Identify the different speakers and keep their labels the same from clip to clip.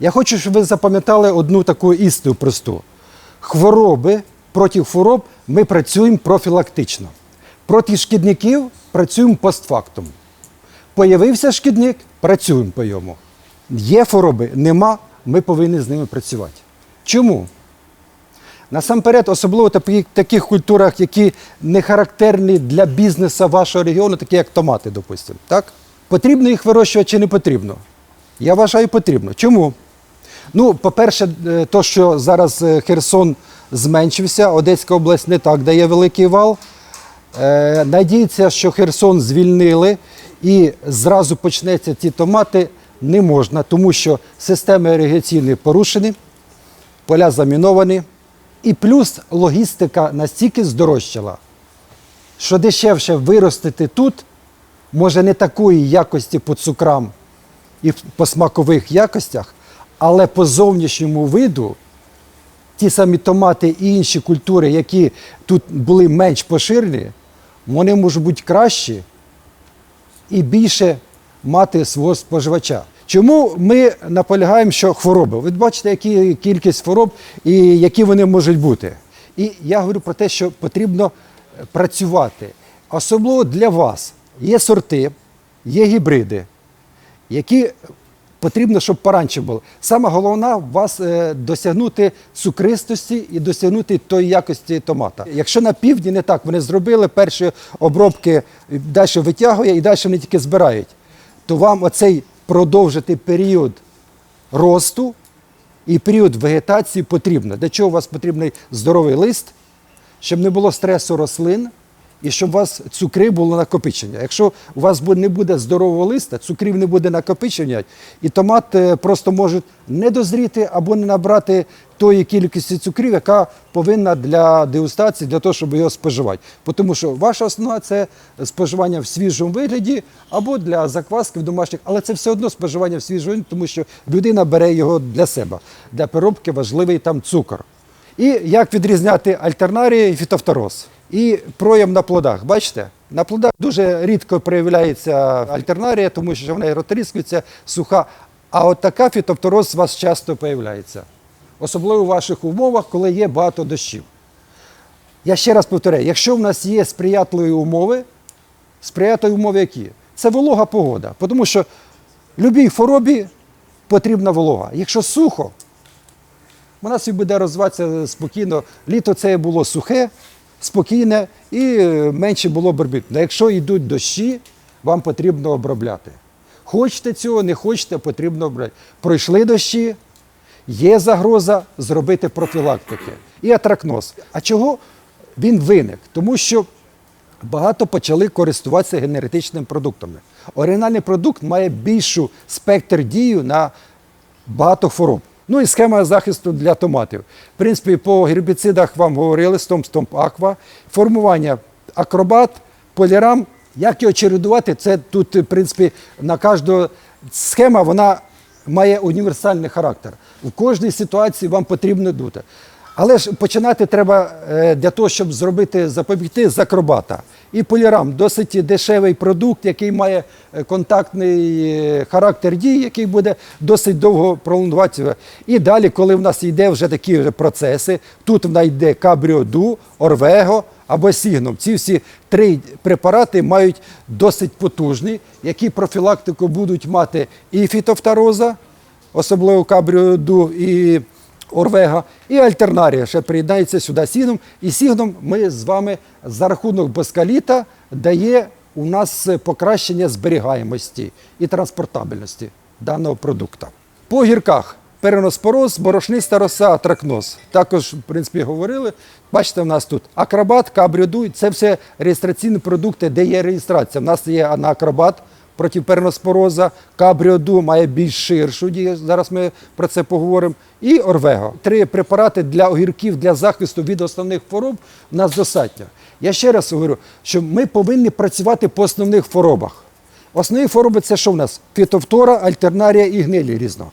Speaker 1: Я хочу, щоб ви запам'ятали одну таку істину просту. Хвороби, проти хвороб ми працюємо профілактично. Проти шкідників працюємо постфактум. Появився шкідник, працюємо по йому. Є хвороби, нема, ми повинні з ними працювати. Чому? Насамперед, особливо в таких, культурах, які не характерні для бізнесу вашого регіону, такі як томати, допустимо. Так? Потрібно їх вирощувати чи не потрібно? Я вважаю, потрібно. Чому? Ну, по-перше, е, то, що зараз е, Херсон зменшився, Одеська область не так дає великий вал. Е, надіється, що Херсон звільнили і зразу почнеться ті томати не можна, тому що системи іригаційні порушені, поля заміновані, і плюс логістика настільки здорожчала, що дешевше виростити тут, може не такої якості по цукрам і по смакових якостях, але по зовнішньому виду ті самі томати і інші культури, які тут були менш поширені, вони можуть бути кращі і більше мати свого споживача. Чому ми наполягаємо, що хвороби? Ви бачите, які кількість хвороб і які вони можуть бути. І я говорю про те, що потрібно працювати. Особливо для вас є сорти, є гібриди, які потрібно, щоб поранче було. Саме головне у вас е, досягнути цукристості і досягнути тої якості томата. Якщо на півдні не так, вони зробили перші обробки, далі витягує і далі вони тільки збирають, то вам оцей продовжити період росту і період вегетації потрібно. Для чого у вас потрібний здоровий лист, щоб не було стресу рослин і щоб у вас цукри було накопичення. Якщо у вас не буде здорового листа, цукрів не буде накопичення, і томат е, просто може не дозріти або не набрати тої кількості цукрів, яка повинна для дегустації, для того, щоб його споживати. Тому що ваша основа це споживання в свіжому вигляді або для закваски в домашніх, але це все одно споживання в свіжому вигляді, тому що людина бере його для себе. Для переробки важливий там цукор. І як відрізняти альтернарії і фітофтороз? І прояв на плодах. Бачите? На плодах дуже рідко проявляється альтернарія, тому що вона розтріскується, суха. А от така фітофтороз у вас часто появляється. Особливо у ваших умовах, коли є багато дощів. Я ще раз повторяю, якщо в нас є сприятливі умови, сприятливі умови які? Це волога погода. Тому що любій хворобі потрібна волога. Якщо сухо, вона собі буде розвиватися спокійно. Літо це було сухе, спокійне і е, менше було борбіт. А якщо йдуть дощі, вам потрібно обробляти. Хочете цього, не хочете, потрібно обробляти. Пройшли дощі, є загроза зробити профілактики. І атракноз. А чого він виник? Тому що багато почали користуватися генетичними продуктами. Оригінальний продукт має більшу спектр дію на багато хвороб. Ну і схема захисту для томатів. В принципі, по гербіцидах вам говорили Стомп Стомп Аква. Формування акробат, полірам. Як його чередувати? Це тут, в принципі, на кожну схема вона має універсальний характер. У кожній ситуації вам потрібно дути. Але ж починати треба е, для того, щоб зробити запобігти з акробата. І полірам досить дешевий продукт, який має е, контактний е, характер дії, який буде досить довго пролонгуватися. І далі, коли в нас йде вже такі процеси, тут в нас йде кабріоду, орвего або сігном. Ці всі три препарати мають досить потужні, які профілактику будуть мати і фітофтороза, особливо кабріоду і Орвега і альтернарія ще приєднається сюди сігном. І сігном ми з вами за рахунок боскаліта дає у нас покращення зберігаємості і транспортабельності даного продукту. По гірках переноспороз, борошниста роса, атракноз. Також, в принципі, говорили. Бачите, в нас тут акробат, кабріду. Це все реєстраційні продукти, де є реєстрація. У нас є на акробат проти переноспороза, кабріоду має більш ширшу дію. Зараз ми про це поговоримо. І Орвего. Три препарати для огірків для захисту від основних хвороб в нас достатньо. Я ще раз говорю, що ми повинні працювати по основних хворобах. Основні хвороби це що в нас? Фітофтора, альтернарія і гнилі різно.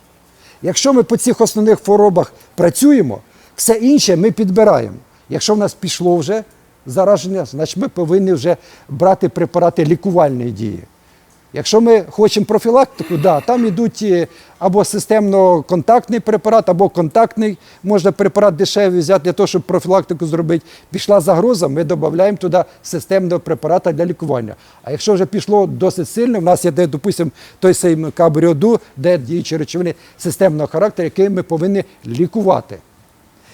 Speaker 1: Якщо ми по цих основних хворобах працюємо, все інше ми підбираємо. Якщо в нас пішло вже зараження, значить ми повинні вже брати препарати лікувальної дії. Якщо ми хочемо профілактику, да, там йдуть або системно-контактний препарат, або контактний, можна препарат дешевий взяти для того, щоб профілактику зробити. Пішла загроза, ми додаємо туди системного препарата для лікування. А якщо вже пішло досить сильно, в нас є, допустимо, той самий кабріоду, де діючі речовини системного характеру, які ми повинні лікувати.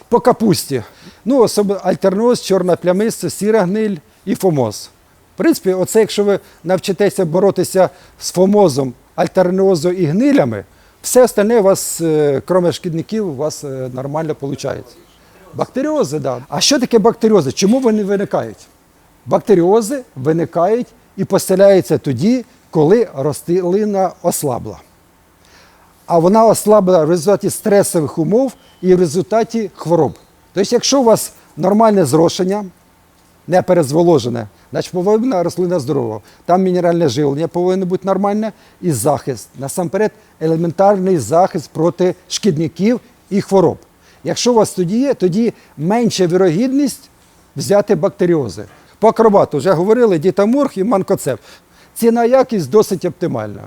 Speaker 1: По капусті. Ну, особливо альтерноз, чорна плямиста, сіра гниль і фомоз. Принципі, оце, якщо ви навчитеся боротися з фомозом, альтернозом і гнилями, все остальне у вас, е, крім шкідників, у вас е, нормально виходить. Бактеріози, так. Да. А що таке бактеріози? Чому вони виникають? Бактеріози виникають і поселяються тоді, коли рослина ослабла а вона ослабла в результаті стресових умов і в результаті хвороб. Тобто, якщо у вас нормальне зрошення, не перезволожене, значить повинна рослина здорова. Там мінеральне живлення повинно бути нормальне і захист. Насамперед, елементарний захист проти шкідників і хвороб. Якщо у вас тоді є, тоді менша вірогідність взяти бактеріози. По акробату вже говорили дітамург і манкоцеп. Ціна якість досить оптимальна.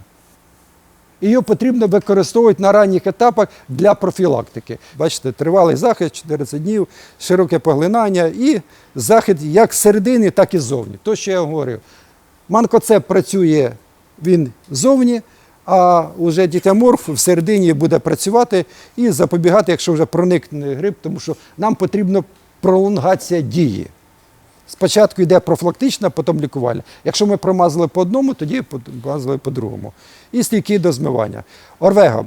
Speaker 1: Її потрібно використовувати на ранніх етапах для профілактики. Бачите, тривалий захист 40 днів, широке поглинання і захист як зсередини, так і ззовні. То, що я говорив. Манкоцеп працює він ззовні, а вже дітяморф всередині буде працювати і запобігати, якщо вже проникне грип, тому що нам потрібна пролонгація дії. Спочатку йде профілактична, потім лікувальна. Якщо ми промазали по одному, тоді промазали по другому. І стійкі до змивання. Орвего.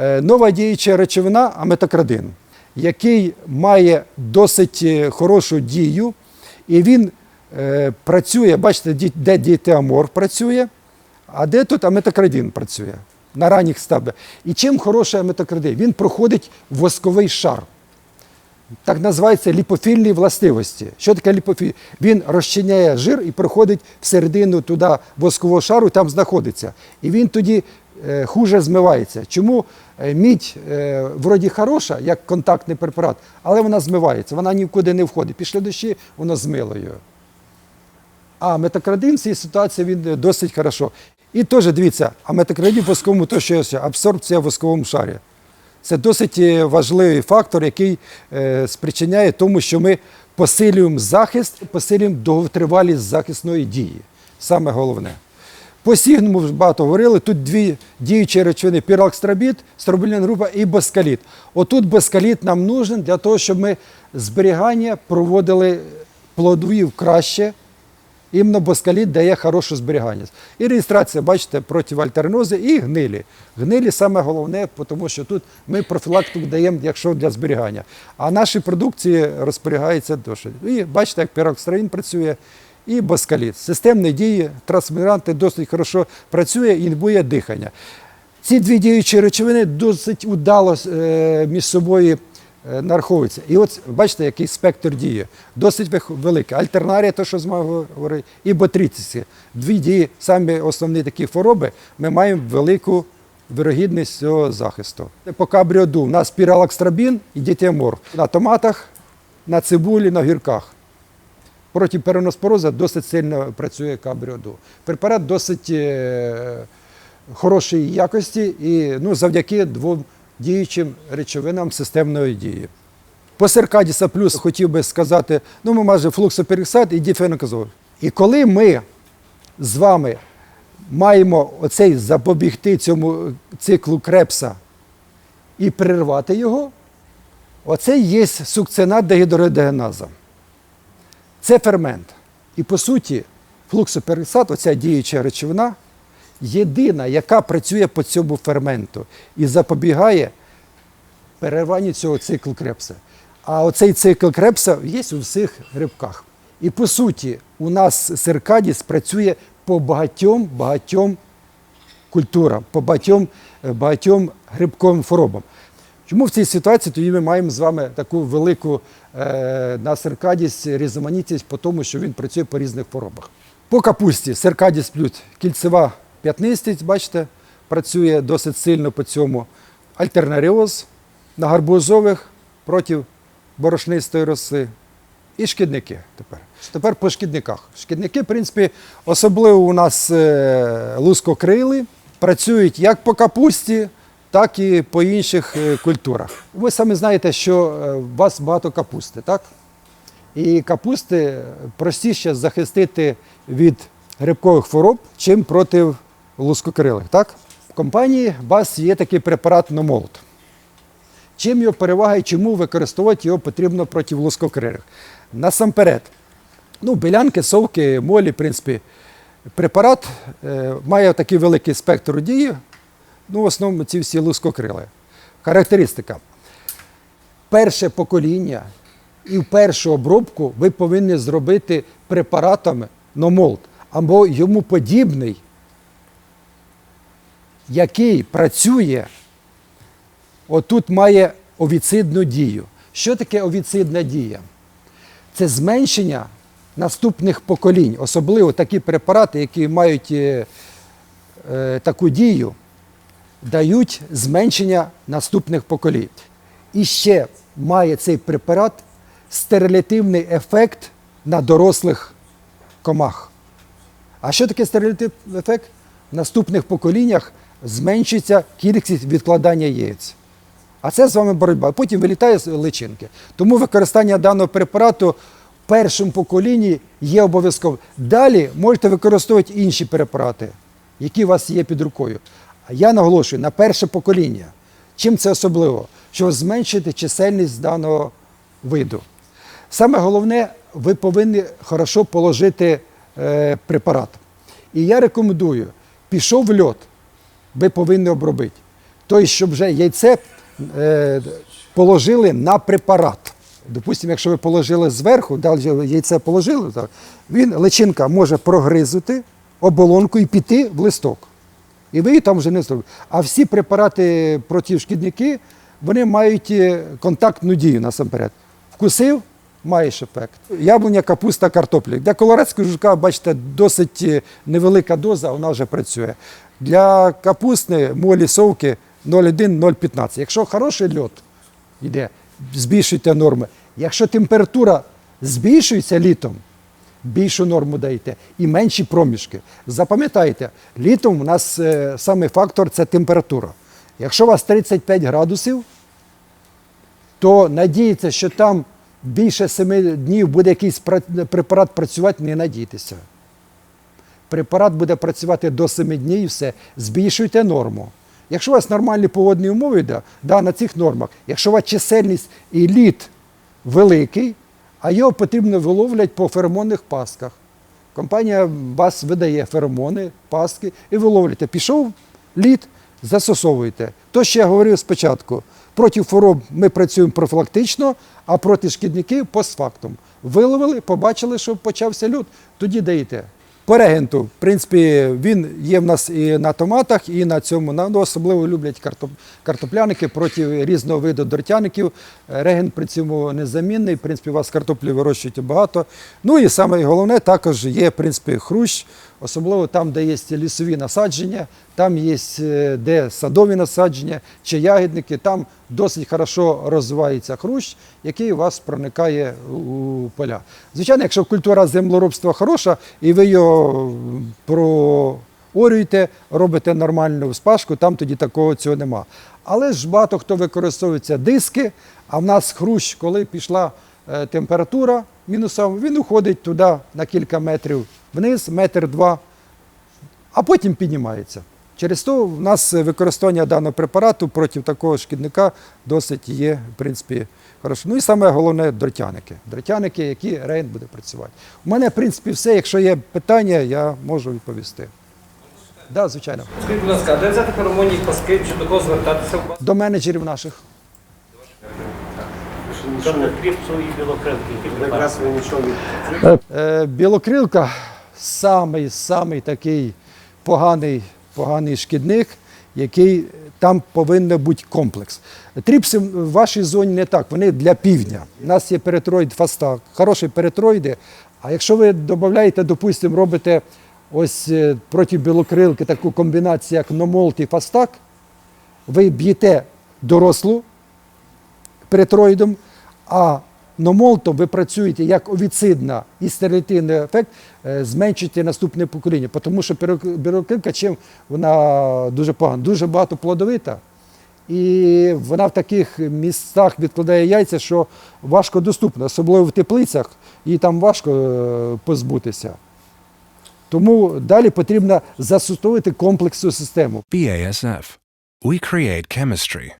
Speaker 1: Е, Нова діюча речовина аметокрадин, який має досить е, хорошу дію, і він е, працює, бачите, де дієтеамор працює, а де тут аметокрадин працює на ранніх стадіях. І чим хороший аметокрадин? Він проходить восковий шар. Так називається ліпофільні властивості. Що таке ліпофіль? Він розчиняє жир і проходить всередину туди воскового шару, там знаходиться. І він тоді е, хуже змивається. Чому е, мідь е, вроді хороша, як контактний препарат, але вона змивається, вона нікуди не входить. Пішли дощі, воно змило його. А метакрадин в цій ситуації він досить хорошо. І теж дивіться, а метакрадин в восковому то що абсорбція в восковому шарі. Це досить е, важливий фактор, який е, спричиняє тому, що ми посилюємо захист, посилюємо довготривалість захисної дії. Саме головне. По сігнуму вже багато говорили, тут дві діючі речовини пірокстрабіт, стробільна група і боскаліт. Отут боскаліт нам нужен для того, щоб ми зберігання проводили плодовів краще. Іменно боскаліт дає хороше зберігання. І реєстрація, бачите, проти альтернози і гнилі. Гнилі саме головне, тому що тут ми профілактику даємо, якщо для зберігання. А наші продукції розберігаються досить. І бачите, як пірокстраїн працює, і боскаліт. Системні дії, трансмігранти досить хорошо працює і буде дихання. Ці дві діючі речовини досить удало е, між собою е, нараховуються. І от бачите, який спектр дії. Досить великий. Альтернарія, то, що змог говорити, і ботрицisi. Дві дії, самі основні такі хвороби, ми маємо велику вирогідність цього захисту. По кабріоду у нас піралакстрабін і дітіамор. На томатах, на цибулі, на гірках. Проти переноспороза досить сильно працює кабріоду. Препарат досить е, хорошої якості і ну, завдяки двом діючим речовинам системної дії. По Серкадіса плюс хотів би сказати, ну ми майже флуксопероксид і діфенокозол. І коли ми з вами маємо оцей запобігти цьому циклу крепса і перервати його, оце є сукцинат дегідрогеназа. Це фермент. І по суті, флуксопероксид, оця діюча речовина, єдина, яка працює по цьому ферменту і запобігає перерванню цього циклу крепса. А оцей цикл крепса є у всіх грибках. І по суті, у нас серкадіс працює по багатьом багатьом культурам, по багатьом, е, багатьом грибковим хворобам. Чому в цій ситуації тоді ми маємо з вами таку велику е, на серкадіс різноманітність по тому, що він працює по різних хворобах? По капусті серкадіс плюс кільцева п'ятнистість, бачите, працює досить сильно по цьому. Альтернаріоз на гарбузових проти борошнистої роси. І шкідники тепер. Тепер по шкідниках. Шкідники, в принципі, особливо у нас е, лускокрили, працюють як по капусті, так і по інших е, культурах. Ви самі знаєте, що е, у вас багато капусти, так? І капусти простіше захистити від грибкових хвороб, чим проти лускокрилих. Так? В компанії БАС є такий препарат Номолт. Чим його перевага і чому використовувати його потрібно проти лускокрилих? Насамперед, ну, білянки, совки, молі, в принципі, препарат е, має такий великий спектр дії. Ну, в основному ці всі лускокрили. Характеристика. Перше покоління і в першу обробку ви повинні зробити препаратами Номолт або йому подібний, який працює отут має овіцидну дію. Що таке овіцидна дія? Це зменшення наступних поколінь, особливо такі препарати, які мають е, е, таку дію, дають зменшення наступних поколінь. І ще має цей препарат стерилятивний ефект на дорослих комах. А що таке стерилятивний ефект? В наступних поколіннях зменшується кількість відкладання яєць. А це з вами боротьба. Потім вилітає з личинки. Тому використання даного препарату в першому поколінні є обов'язково. Далі можете використовувати інші препарати, які у вас є під рукою. А я наголошую на перше покоління. Чим це особливо? Щоб зменшити чисельність даного виду. Саме головне, ви повинні хорошо положити е, препарат. І я рекомендую, пішов в льот, ви повинні обробити. Тобто, щоб вже яйце е, положили на препарат. Допустимо, якщо ви положили зверху, далі яйце положили, так, він, личинка може прогризути оболонку і піти в листок. І ви її там вже не зробите. А всі препарати проти шкідники, вони мають е, контактну дію насамперед. Вкусив, маєш ефект. Яблуня, капуста, картопля. Для колорадського жука, бачите, досить е, невелика доза, вона вже працює. Для капусти, молі, совки 0,1-0,15. Якщо хороший льот йде, збільшуйте норми. Якщо температура збільшується літом, більшу норму даєте і менші проміжки. Запам'ятайте, літом у нас е, саме фактор це температура. Якщо у вас 35 градусів, то надіятися, що там більше 7 днів буде якийсь препарат працювати, не надійтеся. Препарат буде працювати до 7 днів і все. Збільшуйте норму. Якщо у вас нормальні погодні умови, да, да, на цих нормах. Якщо у вас чисельність і лід великий, а його потрібно виловлять по феромонних пасках. Компанія вас видає феромони, паски і виловлюєте. Пішов лід, застосовуєте. То, що я говорив спочатку, проти хвороб ми працюємо профілактично, а проти шкідників постфактум. Виловили, побачили, що почався люд, тоді даєте. По регенту, в принципі, він є в нас і на томатах, і на цьому. Ну, особливо люблять картоп, картопляники проти різного виду дортяників. Е, Регент при цьому незамінний. В принципі, у вас картоплі вирощують багато. Ну і саме головне, також є в принципі, хрущ, особливо там, де є лісові насадження, там є е, де садові насадження чи ягідники, там досить хорошо розвивається хрущ, який у вас проникає у поля. Звичайно, якщо культура землеробства хороша, і ви його проорюєте, робите нормальну спашку, там тоді такого цього нема. Але ж багато хто використовується диски, а в нас хрущ, коли пішла е, температура мінусова, він уходить туди на кілька метрів вниз, метр два, а потім піднімається. Через то в нас використання даного препарату проти такого шкідника досить є, в принципі, хорошо. Ну і саме головне дротяники. Дротяники, які рейн буде працювати. У мене, в принципі, все. Якщо є питання, я можу відповісти. Так, да, звичайно.
Speaker 2: Скажіть, будь ласка, а де взяти феромонні паски, чи до кого звертатися?
Speaker 1: До менеджерів наших.
Speaker 2: Тобто кріпцу і білокрилки,
Speaker 1: Е, білокрилка самий, самий такий поганий, поганий шкідник, який там повинен бути комплекс. Тріпси в вашій зоні не так, вони для півдня. У нас є перетроїд фастак, хороші перетроїди. А якщо ви додаєте, допустимо, робите ось е, проти білокрилки таку комбінацію, як номолт і фастак, ви б'єте дорослу перетроїдом, а Но молотом ви працюєте як овіцидна і стерилітивний ефект, е, зменшуєте наступне покоління. Тому що білокрилка, чим вона дуже погана, дуже багато плодовита. І вона в таких містах відкладає яйця, що важко доступна, особливо в теплицях, і там важко е, позбутися. Тому далі потрібно застосовувати комплексну систему.
Speaker 3: BASF. We create chemistry